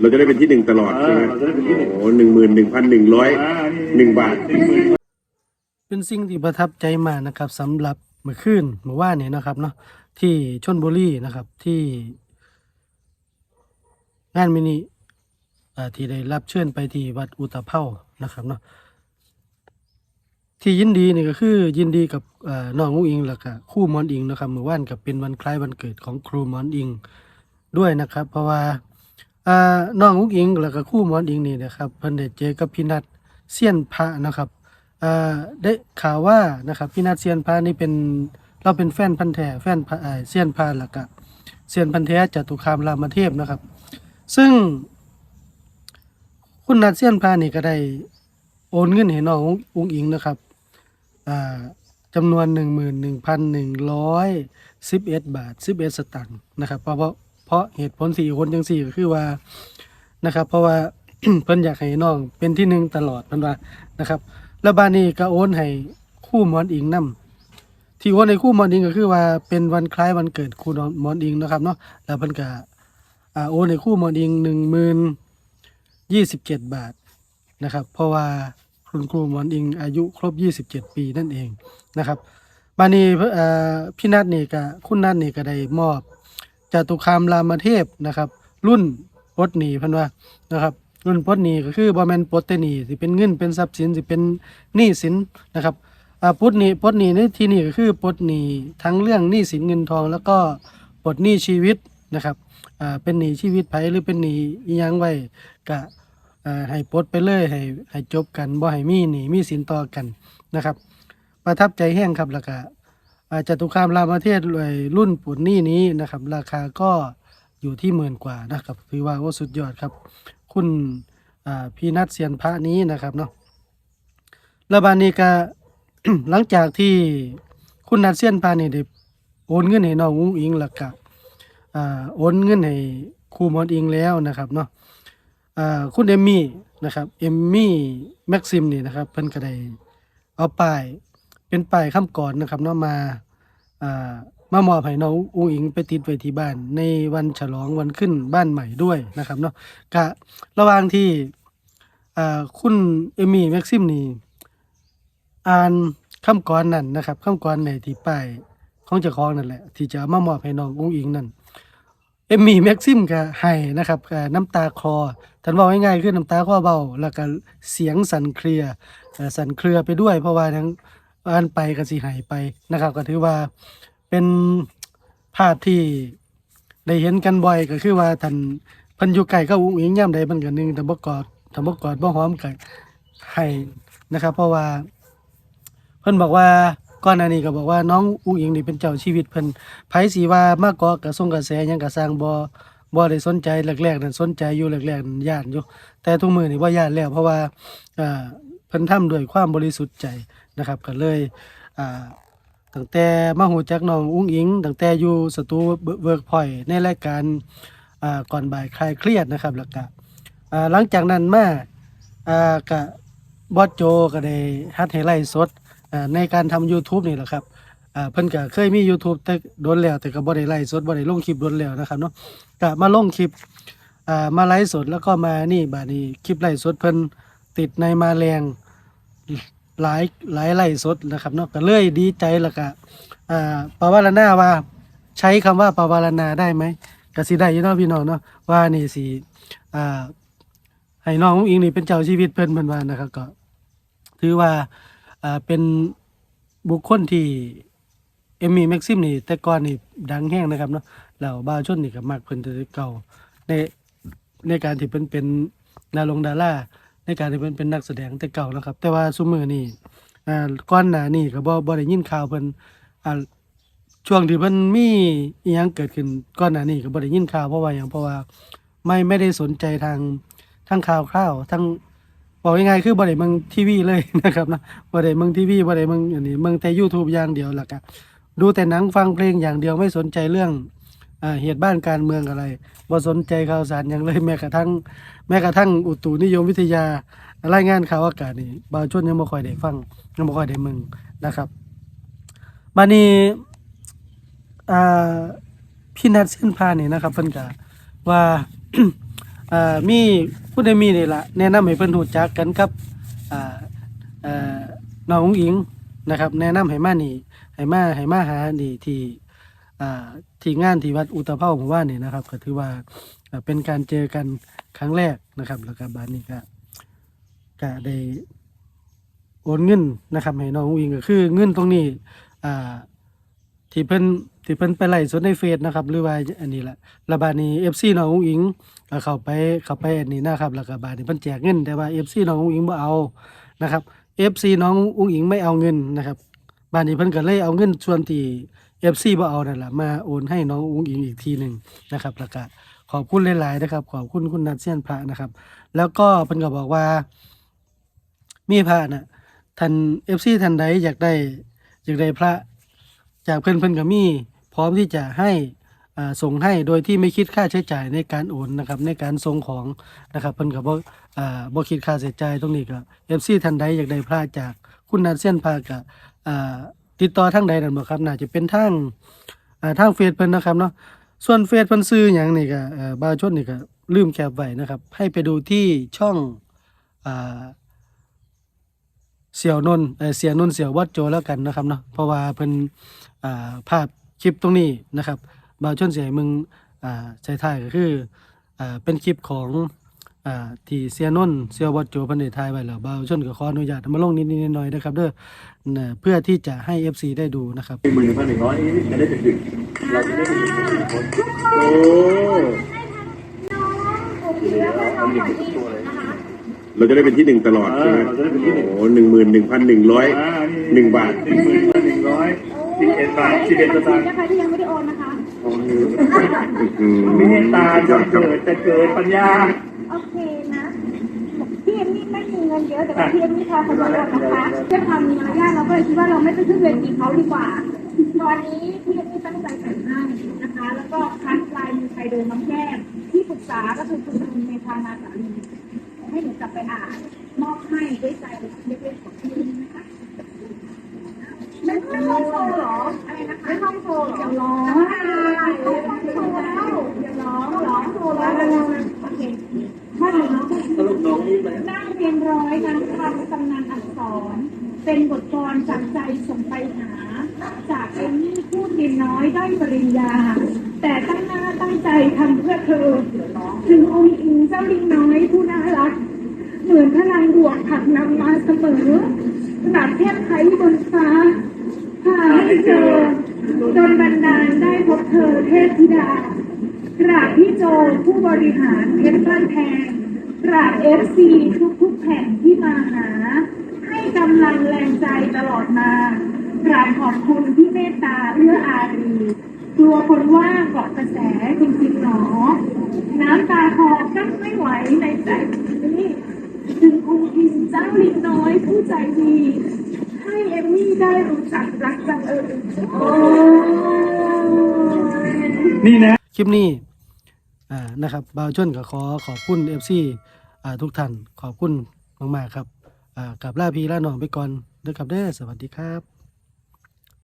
เราจะได้เป็นที่หนึ่งตลอดใช่ไหมเราจะได้เป็นที่หนึ่ง โอ้หนึ่งหมื่นหนึ่งพันหนึ่งร้อยอ่าหนึ่งบาทหนึ่งหมื่นเป็นสิ่งที่ประทับใจมากนะครับสำหรับเมื่อคืนเมื่อวานนี้นะครับเนาะที่ชนบุรีนะครับที่ งานมินิอ่าที่ได้รับเชิญไปที่วัดอุตภเปานะครับเนาะที่ยินดีนี่ก็คือยินดีกับอ่าน้องอุ้งอิงแล้วก็ครู่หมอนอิงนะครับเมื่อวานกับเป็นวันคล้ายวันเกิดของครูหมอนอิง ด้วยนะครับ เพราะว่าน้องอุ้งอิงแล้วก็คู่หมอนอิงนี่นะครับเพิ่นได้เจอกับพี่นัทเซียนพระนะครับได้ข่าวว่านะครับพี่นัทเซียนพานี่เป็นเราเป็นแฟนพันธ์แท้แฟนพระเอเซียนพาแล้วก็เซียนพันธ์แท้จตุคามรามเทพนะครับ ซึ่ง คุณนัทเซียนพานี่ก็ได้โอนเงินให้น้องอุ้งอิงนะครับจำนวนหนึ่งหมื่นหนึ่งพันหนึ่งร้อยสิบเอ็ดบาทสิบเอ็ดสตางค์นะครับเพราะว่า ราะเหตุผลสี่คนจังสี่ก็คือว่านะครับ เพราะว่าเพิ่นอยากให้น้องเป็นที่หนึ่งตลอดเพิ่นว่านะครับ แล้วบานี้ก็โอนให้คู่มอนอิงนํที่โอนให้คู่มอนอิงก็คือว่าเป็นวันคล้ายวันเกิดคู่มอนอิงนะครับเนาะแล้วเพิ่นก็อ่าโอนให้คู่มอนอิงหนึ่งหมื่นยี่สิบเจ็ดบาทนะครับ เพราะว่าคุณครูมอนอิงอายุครบยี่สิบเจ็ดปีนั่นเองนะครับบานี้เอ่อพี่นัทนี่ก็คุณนัทนี่ก็ได้มอบ จตุคามรามเทพนะครับ รุ่นปดหนีพิ่นว่านะครับรุ่นปดหนีก็คือบ่แมนปดแต่หนี้สิเป็นเงินเป็นทรัพย์สินสิเป็นหนี้สินนะครับอ่าปดหนีปดหนีในที่นี้ก็คือปดหนีทั้งเรื่องหนี้สินเงินทอง แล้วก็ปดหนี้ชีวิตนะครับอ่าเป็นหนี้ชีวิตไผหรือเป็นหนี้อียังไว้ก็อ่าให้ปดไปเลยให้ให้จบกันบ่ให้มีหนี้มีสินต่อกันนะครับ ประทับใจแห้งครับแล้วก็ จตุคามรามเทศรุ่นปลดหนี้นี้นะครับ ราคาก็อยู่ที่หมื่นกว่านะครับถือว่าโอ้สุดยอดครับ คุณพี่นัทเซียนพระนี้นะครับเนาะแล้วบานี้ก็หลังจากที่คุณนัทเซียนพระนี่ได้โอนเงินให้น้องอุ้งอิงแล้วก็อ่าโอนเงินให้ครูมอนอิงแล้วนะครับเนาะคุณเอมมี่นะครับเอมมี่แม็กซิมนี่นะครับเพิ่นก็ได้เอาป้าย เป็นป้ายคำก่อนนะครับเนาะมาอ่ามามอบให้น้องอุ้งอิงไปติดไว้ที่บ้าน ในวันฉลองวันขึ้นบ้านใหม่ด้วยนะครับเนาะกะระหว่างที่อ่าคุณเอมี่แม็กซิมนี่อ่านคำกรนั่นนะครับคำกรในที่ป้ายของเจ้าของนั่นแหละ ที่จะเอมามอบให้น้องอุ้งอิงนั่นเอมี่แม็กซิมก็ให้นะครับก็น้ำตาคลอท่านบอกง่ายๆคือน้ำตาคลอเบาแล้วก็เสียงสั่นเครือเอ่อสั่นเครือไปด้วยเพราะว่าทั้ง อ่านไปก็สิหายไปนะครับ ก็ถือว่าเป็นภาพที่ได้เห็นกันบ่อยก็คือว่าท่านพันอยู่ไก่ก็อุ้งอิงย่ำใดมันก็หนึ่งแต่บกอดถ้าบ่กอดบ่หอมก็ให้นะครับ เพราะว่า เพิ่นบอกว่าก่อนหน้านี้ก็บอกว่าน้องอุ้งอิงนี่เป็นเจ้าชีวิตเพิ่นไผสิว่ามาเกากระทรงกระแสยังก็สร้างบ่บ่ได้สนใจแรกๆนั่นสนใจอยู่แรกๆนั่นย่านอยู่แต่ทุกมื้อนี่บ่ย่านแล้วเพราะว่าอ่าเพิ่นทำด้วยความบริสุทธิ์ใจ นะครับก็เลยตั้งแต่มาหูจักน้องอุ้งอิงตั้งแต่อยู่สตูเวิร์กพอยในรายการก่อนบ่ายคลายเครียดนะครับแล้วก็หลังจากนั้นมาอ่ก็บอสโจก็ได้ฮัดให้ไลสดในการทำ YouTube นี่แหละครับเพิ่นก็เคยมี YouTube แต่โดนแล้วแต่ก็บ่ได้ไล่สดบ่ได้ลงคลิปโดนแล้วนะครับเนาะก็มาลงคลิปมาไลฟ์สดแล้วก็มานี่บาดนี้คลิปไลฟ์สดเพิ่นติดในมาแรง หลายหลายไล่สดนะครับเนาะก็เลยดีใจแล้วก็อ่าปาวารณาว่าใช้คำว่าปาวารณาได้ไหมก็สิได้อยู่เนาะพี่น้องเนาะว่านี่สิอ่าให้น้องอุ้งอิงนี่เป็นเจ้าชีวิตเพิ่นเพิ่นว่านะครับก็ ถือว่าอ่าเป็นบุคคลที่เอมมี่แม็กซิมนี่แต่ก่อนนี่ดังแห้งนะครับเนาะแล้วบาวชนนี่ก็มักเพิ่นแต่เก่าในในการที่เพิ่นเป็นดารงดารา ในการที่เพิ่นเป็นนักแสดงแต่เก่าแล้วครับ แต่ว่าซุมือนี้อ่าก่อนหน้านี้ก็บ่บ่ได้ยินข่าวเพิ่นอ่าช่วงที่เพิ่นมีอีหยังเกิดขึ้นก่อนหน้านี้ก็บ่ได้ยินข่าวเพราะว่าหยังเพราะว่าไม่ไม่ได้สนใจทางทั้งข่าวคราวทั้งบอกง่ายๆคือบ่ได้เบิ่งทีวีเลยนะครับนะบ่ได้เบิ่งทีวีบ่ได้เบิ่งอันนี้เบิ่งแต่ YouTube อย่างเดียวแล้วก็ดูแต่หนังฟังเพลงอย่างเดียวไม่สนใจเรื่องอ่าเหตุบ้านการเมืองอะไรบ่สนใจข่าวสารอย่างเลยแม้กระทั่ง แม้กระทั่งอุตุนิยมวิทยารายงานข่าวอากาศนี่บางช่วงยังบ่ค่อยได้ฟังยังบ่ค่อยได้มึงนะครับบัดนี้พี่นัดเส้นพานี่นะครับเพิ่นก็ว่ามีผู้ใดมีนี่ละแนะนำให้เพิ่นรู้จักกันกับน้องอุ๋งอิงนะครับ แนะนำให้มานี่ให้มาให้มาหานี่ที่ที่งานที่วัดอุตภเปาหมู่านี่นะครับ ก็ถือว่า เป็นการเจอกันครั้งแรกนะครับ แล้วก็บานนี้ก็ก็ได้โอนเงินนะครับให้น้องอุ๋งอิงก็คือเงินตรงนี้อ่าที่เพิ่นที่เพิ่นไปไล่สดในเฟซนะครับ หรือว่าอันนี้แหละระบาดนี้ FC น้องอุ้งอิงก็เข้าไปเข้าไปอันนี้นะครับแล้วก็บาดนี้เพิ่นแจกเงินแต่ว่า FC น้องอุ้งอิงบ่เอานะครับ FC น้องอุ้งอิงไม่เอาเงินนะครับบาดนี้เพิ่นก็เลยเอาเงินส่วนที่ FC บ่เอานั่นล่ะมาโอนให้น้องอุ้งอิงอีกทีหนึ่งนะครับแล้วก็ ขอบคุณหลายๆนะครับ ขอบคุณคุณนัทเซียนพระนะครับ แล้วก็เพิ่นก็บอกว่า มีพระน่ะท่าน FC ท่านใดอยากได้อยากได้พระ จากเพื่อนเพื่อนก็มีพร้อมที่จะให้อ่าส่งให้โดยที่ไม่คิดค่าใช้จ่ายในการโอนนะครับ ในการส่งของนะครับเพิ่นก็บ่อ่าบ่คิดค่าใช้จ่ายตรงนี้ก็ FC ท่านใดอยากได้พระจากคุณนันเซียนพาก็อ่าติดต่อทางใดนั่นบ่ครับน่าจะเป็นทางอ่าทางเฟซเพิ่นนะครับเนาะ ส่วนเฟซพิ่นซื้อหยังนี่ก็เอ่อบาวชนนี่ก็ลืมแคปไว้นะครับ ให้ไปดูที่ช่องอเสี่ยวนนเเสียนนเสี่ยววัดโจแล้วกันนะครับเนาะเพราะว่าเพิ่นาภาพคลิปตรงนี้นะครับบ่าวชนเสียมึงใช้ถ่ายก็คืออเป็นคลิปของอที่เสียนนเสียววัดโจพิ่นได้ถ่ายไว้แล้วบ่าวชนก็ขออนุญาตเอามาลงนิดๆหน่อยๆนะครับเด้อเพื่อที่จะให้ FC ได้ดูนะครับหมื่นหนึ่งพันหนึ่งร้อยจะได้ดึก เราจะได้เป็นดึกคนโอ้โอเคแล้วก็น้องหน่อยที่นะคะเราจะได้เป็นที่หนึ่งตลอดใช่ไหมเราจะได้เป็นที่หนึ่งโอ้หนึ่งหมื่นหนึ่งพันหนึ่งร้อยอ่าหนึ่งบาทหนึ่งหมื่นหนึ่งร้อยสิบเอ็ดบาทสิบเอ็ดสตางค์นะคะที่ยังไม่ได้โอนนะคะอืมมีเมตตาจะเกิดจะเกิดปัญญาโอเคนะพี่เอ็มนี่ไม่มีเงินเยอะแต่ว่าพี่เอ็มนี่พอคนละคนนะคะเพื่อความมีมารยาทเราก็เลยคิดว่าเราไม่ไปขึ้นเวทีเขาดีกว่า ตอนนี้พี่เอ็ม นี่ตั้งใจแต่งให้นะคะ แล้วก็คัดลายมือใครโดนน้ำแก้มที่ปรึกษาก็คือคุณลุงเมธานาสาลีให้หนูกลับไปอ่านมอบให้ด้วยใจเล็กๆของพี่เอ็มนะคะไม่ไม่ห้องโชว์เหรออะไรนะคะไม่ห้องโชว์เหรอเดี๋ยวร้องอะไรไม่ห้องโชว์แล้วเดี๋ยวร้องร้องโชว์แล้วโอเค ถ้าหนูน้องสรุปน้องนี่ไหมนั่งเรียนร้อยนั้นคำตำนานอักษร เป็นบทกลอนจากใจส่งไปหา จากเอมมี่พูดเรียนน้อยได้ปริญญา แต่ตั้งหน้าตั้งใจทำเพื่อเธอ ถึงองค์อิงเจ้าลิงน้อยผู้น่ารัก เหมือนพลังบวกผลักนำมาเสมอขนาดเทพไทยบนฟ้าหาให้เจอจนบันดาลได้พบเธอเทพธิดา กราบพี่โจผู้บริหารเพชรบ้านแพงกราบเอฟซีทุกๆแผ่นที่มาหา ให้กำลังแรงใจตลอดมากราบขอบคุณที่เมตตาเอื้ออารี กลัวคนว่าเกาะกระแสจริงๆหนอ น้ำตาคลอกั้นไม่ไหวในใจนี้ถึงองค์อินเจ้าลิงน้อยผู้ใจดี ให้เอมมี่ได้รู้จักรักบังเอิญโอ้ยนี่นะ คลิปนี้อ่า นะครับบ่าวชนก็ขอขอบคุณ FC อ่าทุกท่านขอบคุณมากๆครับอ่ากับล่าพีล่าหนองไปก่อนเด้อครับเด้อสวัสดีครับ